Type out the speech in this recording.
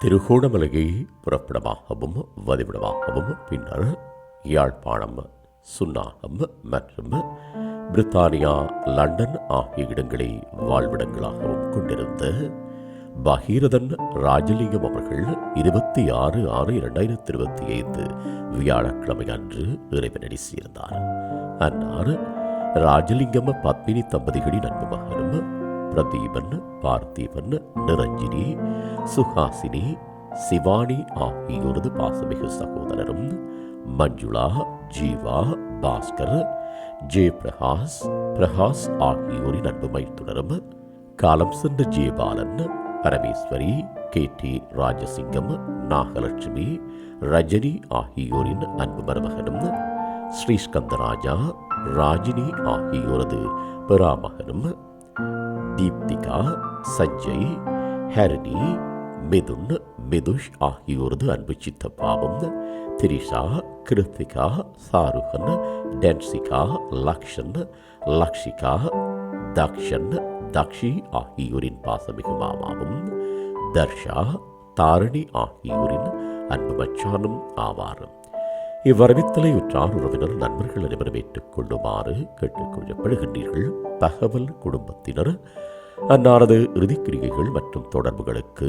திருகோணமலையை புறப்படமாகவும் வதிவிடமாகவும் பின்னர் யாழ்ப்பாணம் சுன்னாகம் மற்றும் பிரித்தானியா லண்டன் ஆகிய இடங்களை வாழ்விடங்களாகவும் கொண்டிருந்த பகீரதன் ராஜலிங்கம் அவர்கள் இருபத்தி ஆறு ஆறு இரண்டாயிரத்தி இருபத்தி ஐந்து வியாழக்கிழமை அன்று இறைவனடி சேர்ந்தார். அன்னார் ராஜலிங்கம் பத்மினி தம்பதிகளின் அன்பு மகனும் பிரதீபன் பார்த்திபன் நிரஞ்சினி சுஹாசினி சிவானி ஆகியோரது பாசமிகு சகோதரரும் மஞ்சுளா ஜீவா பாஸ்கர் ஜெயபிரகாஷ் பிரகாஷ் ஆகியோரின் அன்பு மைத்துனரும் காலம் சென்ற ஜெயபாலன் பரமேஸ்வரி கே டி ராஜசிங்கம் நாகலட்சுமி ரஜினி ஆகியோரின் அன்பு மருமகனும் ஸ்ரீஸ்கந்தராஜா ராஜினி ஆகியோரது பெறாமகனும் தீப்திகா சஞ்சய் ஹரணி மிதுன் மிதுஷ் ஆகியோரது அன்பு சித்தப்பாவும் திரிஷா கிருத்திகா சாருகன் டென்சிகா லக்ஷன் லக்ஷிகா தக்ஷன் தக்ஷி ஆகியோரின் பாசமிகு மாமாவும். தர்ஷா தாரணி ஆகியோரின் அன்பு மச்சானும் ஆவார் இவ்வரவித்தலை உற்றார் உறவினர் நண்பர்கள் அனைவரும் ஏற்றுக்கொள்ளுமாறு கேட்டுக்கொள்ளப்படுகின்றீர்கள் தகவல் குடும்பத்தினர் அன்னாரது இறுதிக்கிரிகைகள் மற்றும் தொடர்புகளுக்கு